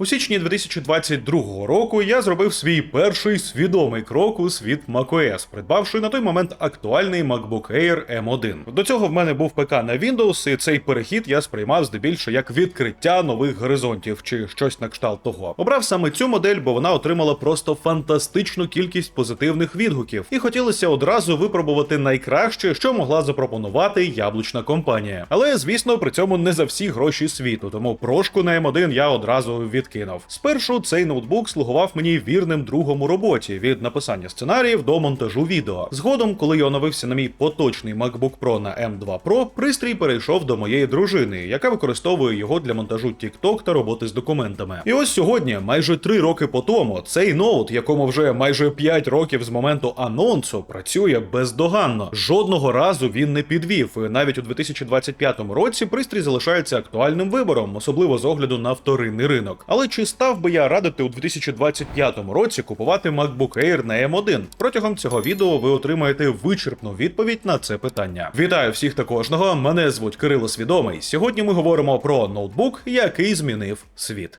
У січні 2022 року я зробив свій перший свідомий крок у світ macOS, придбавши на той момент актуальний MacBook Air M1. До цього в мене був ПК на Windows, і цей перехід я сприймав здебільшого як відкриття нових горизонтів чи щось на кшталт того. Обрав саме цю модель, бо вона отримала просто фантастичну кількість позитивних відгуків, і хотілося одразу випробувати найкраще, що могла запропонувати яблучна компанія. Але звісно, при цьому не за всі гроші світу, тому прошку на M1 я одразу відкинув. Спершу цей ноутбук слугував мені вірним другом у роботі від написання сценаріїв до монтажу відео. Згодом, коли я оновився на мій поточний MacBook Pro на M2 Pro, пристрій перейшов до моєї дружини, яка використовує його для монтажу TikTok та роботи з документами. І ось сьогодні, майже три роки по тому, цей ноут, якому вже майже 5 років з моменту анонсу, працює бездоганно. Жодного разу він не підвів. І навіть у 2025 році пристрій залишається актуальним вибором, особливо з огляду на вторинний ринок. Але чи став би я радити у 2025 році купувати MacBook Air на M1? Протягом цього відео ви отримаєте вичерпну відповідь на це питання. Вітаю всіх та кожного. Мене звуть Кирило Свідомий. Сьогодні ми говоримо про ноутбук, який змінив світ.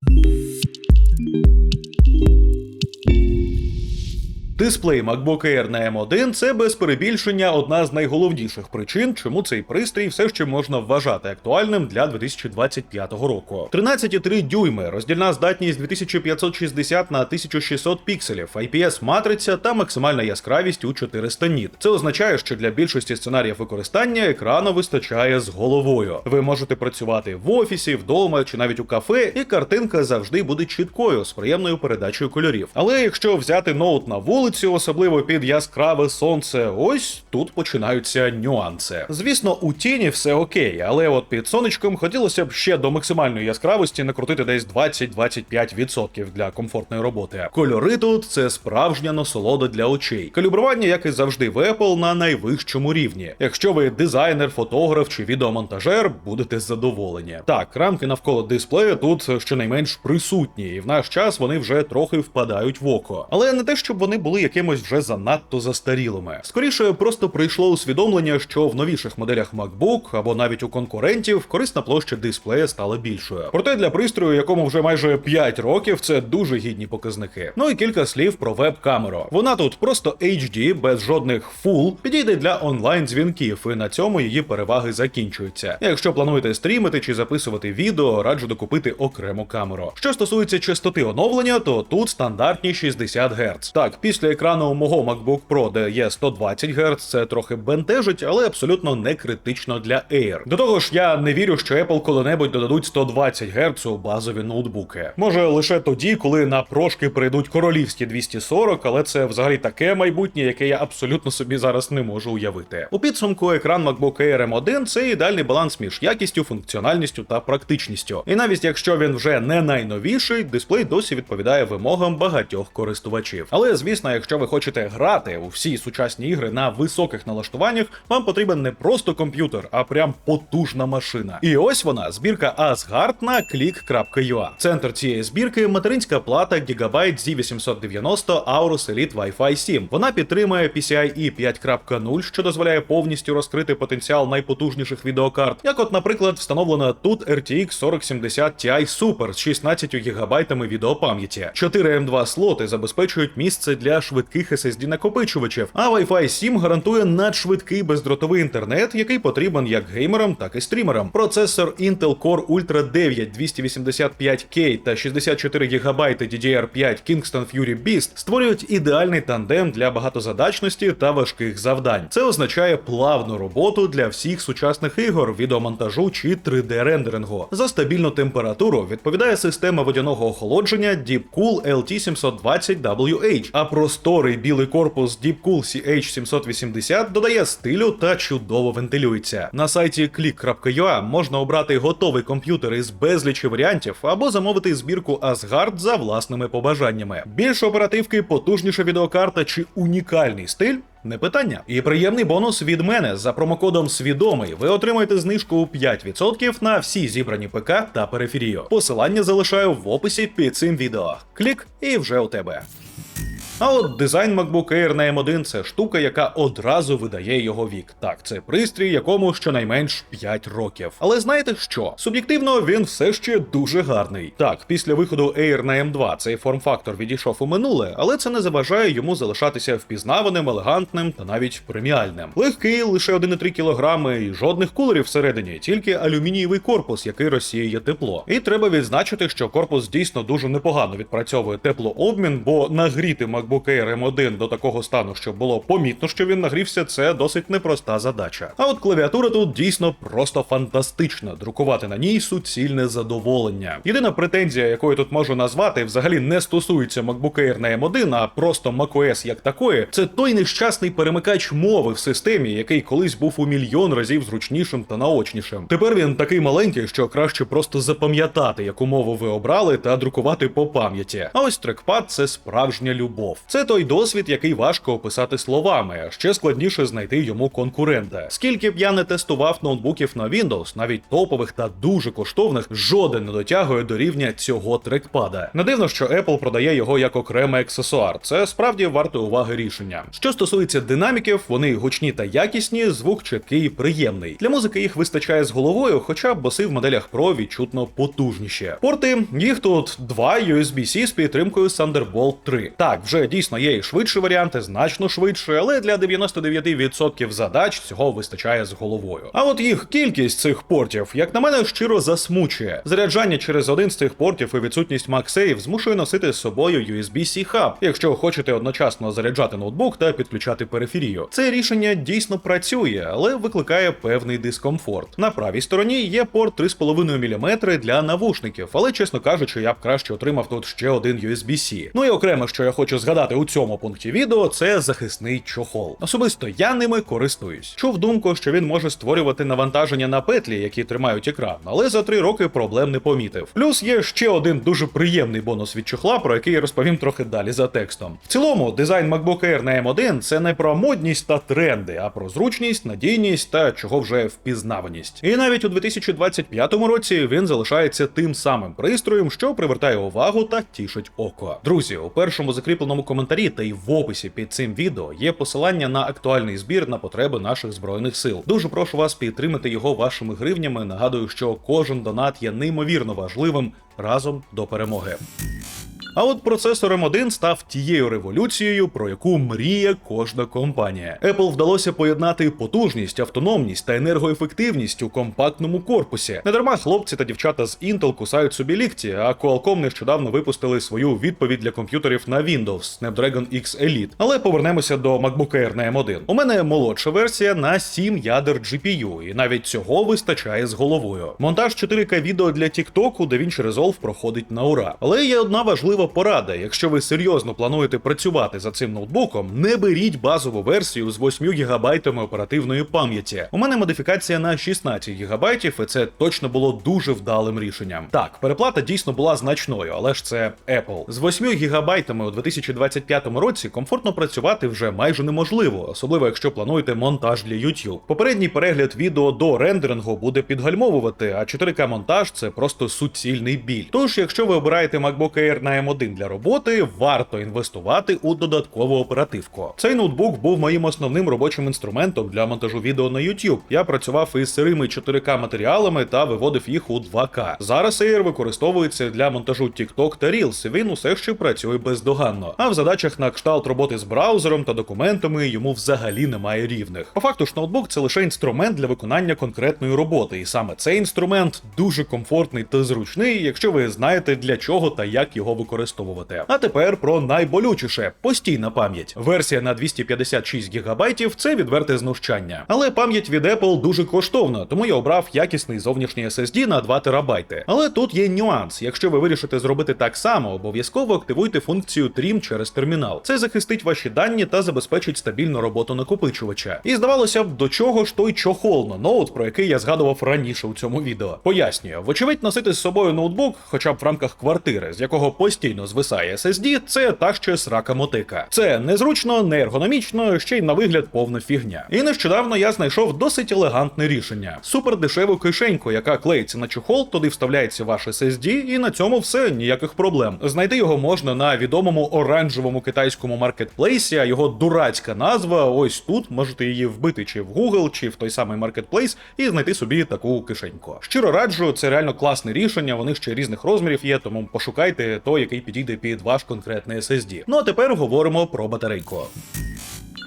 Дисплей MacBook Air на M1 – це без перебільшення одна з найголовніших причин, чому цей пристрій все ще можна вважати актуальним для 2025 року. 13,3 дюйми, роздільна здатність 2560 на 1600 пікселів, IPS матриця та максимальна яскравість у 400 ніт. Це означає, що для більшості сценаріїв використання екрану вистачає з головою. Ви можете працювати в офісі, вдома чи навіть у кафе, і картинка завжди буде чіткою з приємною передачею кольорів. Але якщо взяти ноут на вулицю, особливо під яскраве сонце, ось тут починаються нюанси. Звісно, у тіні все окей, але от під сонечком хотілося б ще до максимальної яскравості накрутити десь 20-25% для комфортної роботи. Кольори тут це справжня насолода для очей. Калібрування, як і завжди, в Apple на найвищому рівні. Якщо ви дизайнер, фотограф чи відеомонтажер, будете задоволені. Так, рамки навколо дисплею тут щонайменш присутні, і в наш час вони вже трохи впадають в око. Але не те, щоб вони були якимось вже занадто застарілими. Скоріше, просто прийшло усвідомлення, що в новіших моделях MacBook або навіть у конкурентів корисна площа дисплея стала більшою. Проте для пристрою, якому вже майже 5 років, це дуже гідні показники. Ну і кілька слів про веб-камеру. Вона тут просто HD, без жодних Full, підійде для онлайн-дзвінків, і на цьому її переваги закінчуються. Якщо плануєте стрімити чи записувати відео, раджу докупити окрему камеру. Що стосується частоти оновлення, то тут стандартні 60 Гц. Так, після екрану мого MacBook Pro, де є 120 Гц, це трохи бентежить, але абсолютно не критично для Air. До того ж, я не вірю, що Apple коли-небудь додадуть 120 Гц у базові ноутбуки. Може лише тоді, коли на прошки прийдуть королівські 240, але це взагалі таке майбутнє, яке я абсолютно собі зараз не можу уявити. У підсумку екран MacBook Air M1 це ідеальний баланс між якістю, функціональністю та практичністю. І навіть якщо він вже не найновіший, дисплей досі відповідає вимогам багатьох користувачів. Але звісно, якщо ви хочете грати у всі сучасні ігри на високих налаштуваннях, вам потрібен не просто комп'ютер, а прям потужна машина. І ось вона, збірка Asgard на click.ua. Центр цієї збірки материнська плата Gigabyte Z890 Aorus Elite Wi-Fi 7. Вона підтримує PCIe 5.0, що дозволяє повністю розкрити потенціал найпотужніших відеокарт. Як, от, наприклад, встановлена тут RTX 4070 Ti Super з 16 ГБ відеопам'яті. 4 M2 слоти забезпечують місце для швидких SSD накопичувачів, а Wi-Fi 7 гарантує надшвидкий бездротовий інтернет, який потрібен як геймерам, так і стрімерам. Процесор Intel Core Ultra 9 285K та 64 ГБ DDR5 Kingston Fury Beast створюють ідеальний тандем для багатозадачності та важких завдань. Це означає плавну роботу для всіх сучасних ігор, відеомонтажу чи 3D-рендерингу. За стабільну температуру відповідає система водяного охолодження Deepcool LT720WH, а просторий білий корпус Deepcool CH780 додає стилю та чудово вентилюється. На сайті click.ua можна обрати готовий комп'ютер із безлічі варіантів або замовити збірку Asgard за власними побажаннями. Більше оперативки, потужніша відеокарта чи унікальний стиль. Не питання. І приємний бонус від мене за промокодом Свідомий. Ви отримаєте знижку у 5% на всі зібрані ПК та периферію. Посилання залишаю в описі під цим відео. Клік і вже у тебе. А от дизайн MacBook Air на M1 це штука, яка одразу видає його вік. Так, це пристрій, якому щонайменш 5 років. Але знаєте що? Суб'єктивно він все ще дуже гарний. Так, після виходу Air на M2 цей форм-фактор відійшов у минуле, але це не заважає йому залишатися впізнаваним, елегантним та навіть преміальним. Легкий, лише 1,3 кг і жодних кулерів всередині, тільки алюмінієвий корпус, який розсіює тепло. І треба відзначити, що корпус дійсно дуже непогано відпрацьовує теплообмін, бо нагріти MacBook Air M1 до такого стану, щоб було помітно, що він нагрівся, це досить непроста задача. А от клавіатура тут дійсно просто фантастична. Друкувати на ній суцільне задоволення. Єдина претензія, яку я тут можу назвати, взагалі не стосується MacBook Air на M1, а просто macOS як такої, це той нещасний перемикач мови в системі, який колись був у мільйон разів зручнішим та наочнішим. Тепер він такий маленький, що краще просто запам'ятати, яку мову ви обрали, та друкувати по пам'яті. А ось трекпад це справжня любов. Це той досвід, який важко описати словами, а ще складніше знайти йому конкурента. Скільки б я не тестував ноутбуків на Windows, навіть топових та дуже коштовних, жоден не дотягує до рівня цього трекпада. Не дивно, що Apple продає його як окремий аксесуар. Це справді варте уваги рішення. Що стосується динаміків, вони гучні та якісні, звук чіткий і приємний. Для музики їх вистачає з головою, хоча баси в моделях Pro відчутно потужніші. Порти їх тут два USB-C з підтримкою Thunderbolt 3. Так, вже дійсно є і швидші варіанти, значно швидше, але для 99% задач цього вистачає з головою. А от їх кількість цих портів, як на мене, щиро засмучує. Заряджання через один з цих портів і відсутність MagSafe змушує носити з собою USB-C хаб, якщо хочете одночасно заряджати ноутбук та підключати периферію. Це рішення дійсно працює, але викликає певний дискомфорт. На правій стороні є порт 3,5 мм для навушників, але чесно кажучи, я б краще отримав тут ще один USB-C. Ну і окремо, що я хочу згадати у цьому пункті відео, це захисний чохол. Особисто я ними користуюсь. Чув думку, що він може створювати навантаження на петлі, які тримають екран, але за три роки проблем не помітив. Плюс є ще один дуже приємний бонус від чохла, про який я розповім трохи далі за текстом. В цілому, дизайн MacBook Air на M1 це не про модність та тренди, а про зручність, надійність та чого вже впізнаваність. І навіть у 2025 році він залишається тим самим пристроєм, що привертає увагу та тішить око. Друзі, у першому закріпленому коментарі та й в описі під цим відео є посилання на актуальний збір на потреби наших збройних сил. Дуже прошу вас підтримати його вашими гривнями. Нагадую, що кожен донат є неймовірно важливим разом до перемоги. А от процесор M1 став тією революцією, про яку мріє кожна компанія. Apple вдалося поєднати потужність, автономність та енергоефективність у компактному корпусі. Недарма хлопці та дівчата з Intel кусають собі лікті, а Qualcomm нещодавно випустили свою відповідь для комп'ютерів на Windows Snapdragon X Elite. Але повернемося до MacBook Air на M1. У мене молодша версія на 7 ядер GPU, і навіть цього вистачає з головою. Монтаж 4К відео для TikTok у DaVinci Resolve проходить на ура. Але є одна важлива порада: якщо ви серйозно плануєте працювати за цим ноутбуком, не беріть базову версію з 8 ГБ оперативної пам'яті. У мене модифікація на 16 ГБ, і це точно було дуже вдалим рішенням. Так, переплата дійсно була значною, але ж це Apple. З 8 ГБ у 2025 році комфортно працювати вже майже неможливо, особливо якщо плануєте монтаж для YouTube. Попередній перегляд відео до рендерингу буде підгальмовувати, а 4К монтаж це просто суцільний біль. Тож, якщо ви обираєте MacBook Air на M1 для роботи, варто інвестувати у додаткову оперативку. Цей ноутбук був моїм основним робочим інструментом для монтажу відео на YouTube. Я працював із сирими 4К матеріалами та виводив їх у 2К. Зараз Air використовується для монтажу TikTok та Reels, він усе ще працює бездоганно. А в задачах на кшталт роботи з браузером та документами йому взагалі немає рівних. По факту ж ноутбук це лише інструмент для виконання конкретної роботи, і саме цей інструмент дуже комфортний та зручний, якщо ви знаєте для чого та як його використовувати. А тепер про найболючіше постійна пам'ять. Версія на 256 ГБ – це відверте знущання. Але пам'ять від Apple дуже коштовна, тому я обрав якісний зовнішній SSD на 2 ТБ. Але тут є нюанс. Якщо ви вирішите зробити так само, обов'язково активуйте функцію Trim через термінал. Це захистить ваші дані та забезпечить стабільну роботу накопичувача. І здавалося б, до чого ж той чохол на ноут, про який я згадував раніше у цьому відео. Пояснюю, вочевидь, носити з собою ноутбук, хоча б в рамках квартири, з якого постійно постійно звисає SSD, це та ще срака мотика. Це незручно, не ергономічно, ще й на вигляд повна фігня. І нещодавно я знайшов досить елегантне рішення: супер дешеву кишеньку, яка клеїться на чохол, туди вставляється ваш SSD, і на цьому все ніяких проблем. Знайти його можна на відомому оранжевому китайському маркетплейсі, а його дурацька назва ось тут. Можете її вбити чи в Google, чи в той самий маркетплейс, і знайти собі таку кишеньку. Щиро раджу, це реально класне рішення. Вони ще різних розмірів є, тому пошукайте той, який підійде під ваш конкретний SSD. Ну а тепер говоримо про батарейку.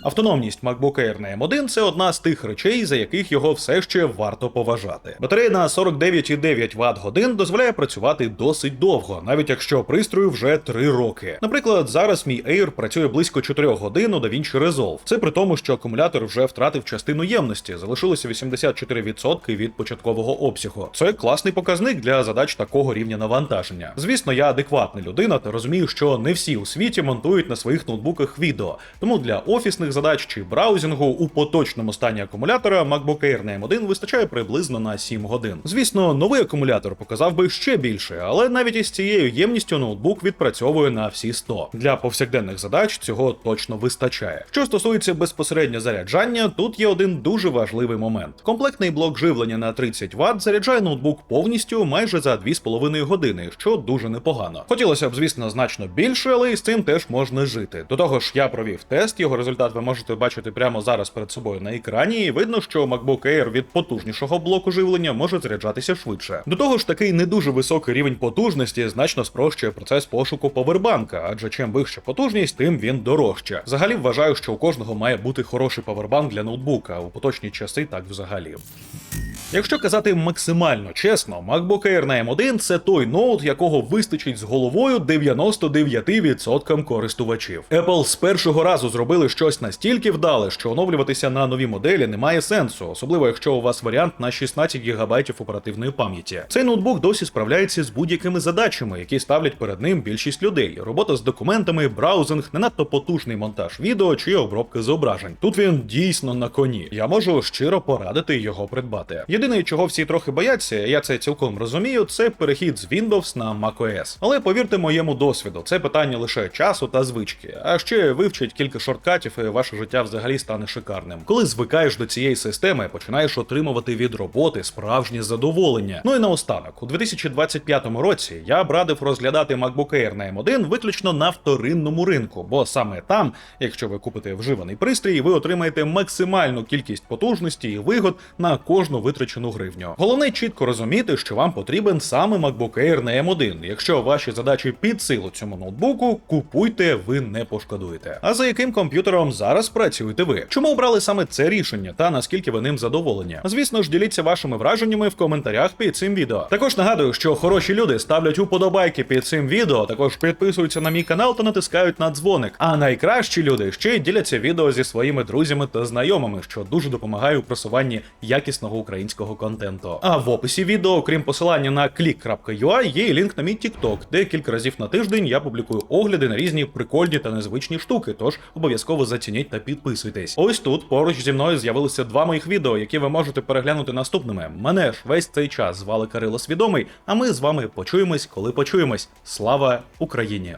Автономність MacBook Air на M1 – це одна з тих речей, за яких його все ще варто поважати. Батарея на 49,9 Вт годин дозволяє працювати досить довго, навіть якщо пристрою вже 3 роки. Наприклад, зараз мій Air працює близько 4 годин у DaVinci Resolve. Це при тому, що акумулятор вже втратив частину ємності, залишилося 84% від початкового обсягу. Це класний показник для задач такого рівня навантаження. Звісно, я адекватна людина та розумію, що не всі у світі монтують на своїх ноутбуках відео, тому для офісних задач чи браузінгу у поточному стані акумулятора MacBook Air на M1 вистачає приблизно на 7 годин. Звісно, новий акумулятор показав би ще більше, але навіть із цією ємністю ноутбук відпрацьовує на всі 100. Для повсякденних задач цього точно вистачає. Що стосується безпосередньо заряджання, тут є один дуже важливий момент. Комплектний блок живлення на 30 Вт заряджає ноутбук повністю майже за 2,5 години, що дуже непогано. Хотілося б, звісно, значно більше, але і з цим теж можна жити. До того ж, я провів тест, його результат ви можете бачити прямо зараз перед собою на екрані, і видно, що MacBook Air від потужнішого блоку живлення може заряджатися швидше. До того ж, такий не дуже високий рівень потужності значно спрощує процес пошуку повербанка, адже чим вища потужність, тим він дорожче. Взагалі вважаю, що у кожного має бути хороший повербанк для ноутбука, у поточні часи так взагалі. Якщо казати максимально чесно, MacBook Air на M1 це той ноут, якого вистачить з головою 99% користувачів. Apple з першого разу зробили щось настільки вдале, що оновлюватися на нові моделі немає сенсу, особливо якщо у вас варіант на 16 ГБ оперативної пам'яті. Цей ноутбук досі справляється з будь-якими задачами, які ставлять перед ним більшість людей: робота з документами, браузинг, не надто потужний монтаж відео чи обробка зображень. Тут він дійсно на коні. Я можу щиро порадити його придбати. Єдине, чого всі трохи бояться, я це цілком розумію, це перехід з Windows на macOS. Але повірте моєму досвіду, це питання лише часу та звички. А ще вивчить кілька шорткатів, і ваше життя взагалі стане шикарним. Коли звикаєш до цієї системи, починаєш отримувати від роботи справжнє задоволення. Ну і наостанок, у 2025 році я б радив розглядати MacBook Air на M1 виключно на вторинному ринку, бо саме там, якщо ви купите вживаний пристрій, ви отримаєте максимальну кількість потужності і вигод на кожну витрачену гривню. Головне чітко розуміти, що вам потрібен саме MacBook Air на M1. Якщо ваші задачі під силу цьому ноутбуку, купуйте, ви не пошкодуєте. А за яким комп'ютером зараз працюєте ви? Чому обрали саме це рішення та наскільки ви ним задоволені? Звісно ж, діліться вашими враженнями в коментарях під цим відео. Також нагадую, що хороші люди ставлять уподобайки під цим відео, також підписуються на мій канал та натискають на дзвоник. А найкращі люди ще й діляться відео зі своїми друзями та знайомими, що дуже допомагає у просуванні якісного українського контенту. А в описі відео, окрім посилання на click.ua, є лінк на мій TikTok, де кілька разів на тиждень я публікую огляди на різні прикольні та незвичні штуки. Тож обов'язково зацініть та підписуйтесь. Ось тут поруч зі мною з'явилися два моїх відео, які ви можете переглянути наступними. Мене ж весь цей час звали Кирило Свідомий. А ми з вами почуємось, коли почуємось. Слава Україні!